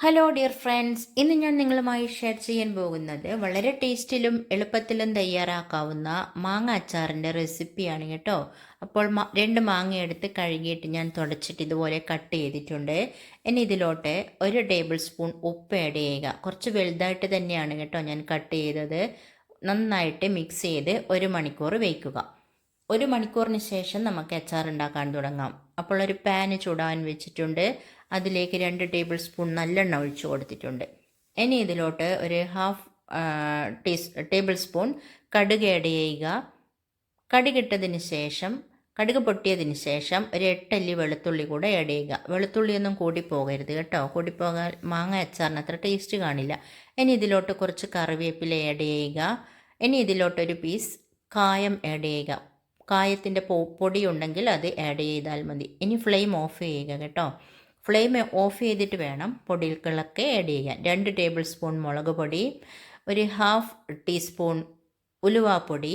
Hello dear friends ഇന്ന് ഞാൻ നിങ്ങളുമായി ഷെയർ ചെയ്യാൻ പോകുന്നത് വളരെ ടേസ്റ്റിലും എളുപ്പത്തിലും തയ്യാറാക്കാവുന്ന മാങ്ങ അച്ചാറിന്റെ റെസിപ്പിയാണ് കേട്ടോ. അപ്പോൾ രണ്ട് മാങ്ങ എടുത്ത് കഴുകിയിട്ട് ഞാൻ തുടച്ചിട്ട് ഇതുപോലെ കട്ട് ചെയ്തിട്ടുണ്ട്. ഇനി ഇതിലോട്ട് ഒരു ടേബിൾ സ്പൂൺ ഉപ്പ് ആഡ് ചെയ്യുക. കുറച്ച് വലുതായിട്ട് തന്നെയാണ് കേട്ടോ ഞാൻ കട്ട് ചെയ്തത്. നന്നായിട്ട് മിക്സ് ചെയ്ത് ഒരു മണിക്കൂർ വയ്ക്കുക. ഒരു മണിക്കൂറിന് ശേഷം നമുക്ക് അച്ചാർ ഉണ്ടാക്കാൻ തുടങ്ങാം. അപ്പോൾ ഒരു പാന് ചൂടാൻ വെച്ചിട്ടുണ്ട്. അതിലേക്ക് രണ്ട് ടേബിൾ സ്പൂൺ നല്ലെണ്ണ ഒഴിച്ചു കൊടുത്തിട്ടുണ്ട്. ഇനി ഇതിലോട്ട് ഒരു ഹാഫ് ടീസ് ടേബിൾ സ്പൂൺ കടുക് ആഡ് ചെയ്യുക. കടുകിട്ടതിന് ശേഷം കടുക് പൊട്ടിയതിന് ശേഷം ഒരു എട്ടല്ലി വെളുത്തുള്ളി കൂടെ ആഡ് ചെയ്യുക. വെളുത്തുള്ളിയൊന്നും കൂടിപ്പോകരുത് കേട്ടോ. കൂടിപ്പോകാൻ മാങ്ങ അച്ചാറിന് അത്ര ടേസ്റ്റ് കാണില്ല. ഇനി ഇതിലോട്ട് കുറച്ച് കറിവേപ്പില ആഡ് ചെയ്യുക. ഇനി ഇതിലോട്ടൊരു പീസ് കായം ആഡ് ചെയ്യുക. കായത്തിന്റെ പൊടി ഉണ്ടെങ്കിൽ അത് ആഡ് ചെയ്താൽ മതി. ഇനി ഫ്ലെയിം ഓഫ് ചെയ്യുക കേട്ടോ. ഫ്ലെയിം ഓഫ് ചെയ്തിട്ട് വേണം പൊടികളൊക്കെ ആഡ് ചെയ്യാൻ. രണ്ട് ടേബിൾ സ്പൂൺ മുളക് പൊടി ഒരു ഹാഫ് ടീസ്പൂൺ ഉലുവാപ്പൊടി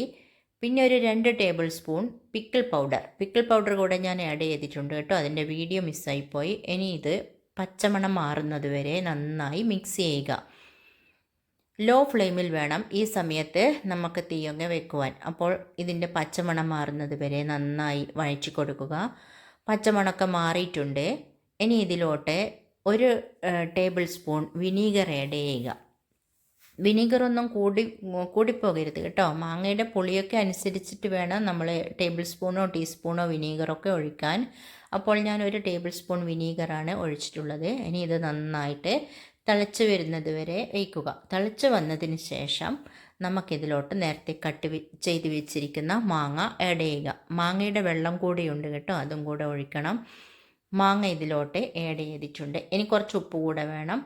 പിന്നെ ഒരു രണ്ട് tablespoon pickle powder pickle powder കൂടെ ഞാൻ ആഡ് ചെയ്തിട്ടുണ്ട് കേട്ടോ. അതിന്റെ വീഡിയോ മിസ്സായിപ്പോയി ഇനി ഇത് പച്ചമണം മാറുന്നത് വരെ നന്നായി മിക്സ് ചെയ്യുക. ലോ ഫ്ലെയിമിൽ വേണം ഈ സമയത്ത് നമുക്ക് തീയൊക്കെ വെക്കുവാൻ. അപ്പോൾ ഇതിന്റെ പച്ചമണം മാറുന്നത് വരെ നന്നായി വഴച്ചു കൊടുക്കുക. പച്ചമണമൊക്കെ മാറിയിട്ടുണ്ട്. ഇനി ഇതിലോട്ട് ഒരു ടേബിൾ സ്പൂൺ വിനീഗർ ആഡ് ചെയ്യുക. വിനീഗറൊന്നും കൂടി കൂടിപ്പോകരുത് കേട്ടോ. മാങ്ങയുടെ പുളിയൊക്കെ അനുസരിച്ചിട്ട് വേണം നമ്മൾ ടേബിൾ സ്പൂണോ ടീസ്പൂണോ വിനീഗറൊക്കെ ഒഴിക്കാൻ. അപ്പോൾ ഞാൻ ഒരു ടേബിൾ സ്പൂൺ വിനീഗറാണ് ഒഴിച്ചിട്ടുള്ളത്. ഇനി ഇത് നന്നായിട്ട് തിളച്ച് വരുന്നത് വരെ വയ്ക്കുക. തിളച്ച് വന്നതിന് ശേഷം നമുക്കിതിലോട്ട് നേരത്തെ കട്ട് ചെയ്ത് വെച്ചിരിക്കുന്ന മാങ്ങ ആഡ് ചെയ്യുക. മാങ്ങയുടെ വെള്ളം കൂടിയുണ്ട് കേട്ടോ അതും കൂടെ ഒഴിക്കണം. മാങ്ങ ഇതിലോട്ട് ആഡ് ചെയ്തിട്ടുണ്ട്. ഇനി കുറച്ച് ഉപ്പ് കൂടെ വേണം.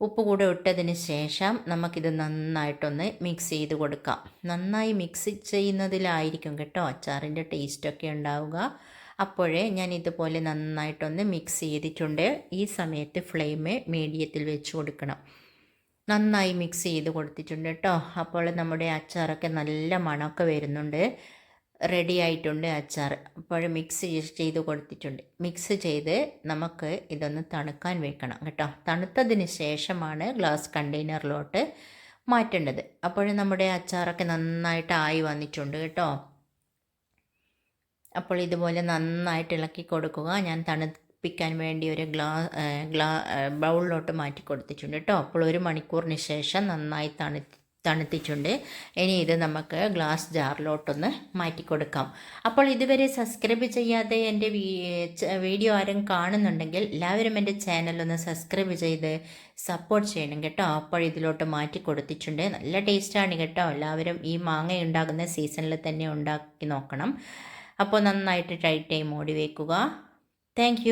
ഉപ്പ് കൂടെ ഇട്ടതിന് ശേഷം നമുക്കിത് നന്നായിട്ടൊന്ന് മിക്സ് ചെയ്ത് കൊടുക്കാം. നന്നായി മിക്സ് ചെയ്യുന്നതിലായിരിക്കും കേട്ടോ അച്ചാറിന്റെ ടേസ്റ്റൊക്കെ ഉണ്ടാവുക. അപ്പോഴേ ഞാൻ ഇതുപോലെ നന്നായിട്ടൊന്ന് മിക്സ് ചെയ്തിട്ടുണ്ട്. ഈ സമയത്ത് ഫ്ലെയിം മീഡിയത്തിൽ വെച്ച് കൊടുക്കണം. നന്നായി മിക്സ് ചെയ്ത് കൊടുത്തിട്ടുണ്ട് കേട്ടോ അപ്പോൾ നമ്മുടെ അച്ചാറൊക്കെ നല്ല മണമൊക്കെ വരുന്നുണ്ട്. റെഡി ആയിട്ടുണ്ട് അച്ചാർ. അപ്പോൾ മിക്സ് ചെയ്ത് കൊടുത്തിട്ടുണ്ട്. മിക്സ് ചെയ്ത് നമുക്ക് ഇതൊന്ന് തണുക്കാൻ വെക്കണം കേട്ടോ. തണുത്തതിന് ശേഷമാണ് ഗ്ലാസ് കണ്ടെയ്നറിലോട്ട് മാറ്റേണ്ടത്. അപ്പോൾ നമ്മുടെ അച്ചാറൊക്കെ നന്നായിട്ട് ആയി വന്നിട്ടുണ്ട് കേട്ടോ. അപ്പോൾ ഇതുപോലെ നന്നായിട്ട് ഇളക്കി കൊടുക്കുക. ഞാൻ തണുപ്പിക്കാൻ വേണ്ടി ഒരു ഗ്ലാ ഗ്ലാ ബൗളിലോട്ട് മാറ്റി കൊടുത്തിട്ടുണ്ട് കേട്ടോ. അപ്പോൾ ഒരു മണിക്കൂറിന് ശേഷം നന്നായി തണു തണുത്തിട്ടുണ്ട്. ഇനി ഇത് നമുക്ക് ഗ്ലാസ് ജാറിലോട്ടൊന്ന് മാറ്റി കൊടുക്കാം. അപ്പോൾ ഇതുവരെ സബ്സ്ക്രൈബ് ചെയ്യാതെ എന്റെ വീഡിയോ ആരും കാണുന്നുണ്ടെങ്കിൽ എല്ലാവരും എന്റെ ചാനലൊന്ന് സബ്സ്ക്രൈബ് ചെയ്ത് സപ്പോർട്ട് ചെയ്യണം കേട്ടോ. അപ്പോൾ ഇതിലോട്ട് മാറ്റി കൊടുത്തിട്ടുണ്ട്. നല്ല ടേസ്റ്റാണ് കേട്ടോ. എല്ലാവരും ഈ മാങ്ങ ഉണ്ടാകുന്ന സീസണിൽ തന്നെ ഉണ്ടാക്കി നോക്കണം. അപ്പോൾ നന്നായിട്ട് ടൈറ്റ് ടൈം ഓടി വയ്ക്കുക താങ്ക്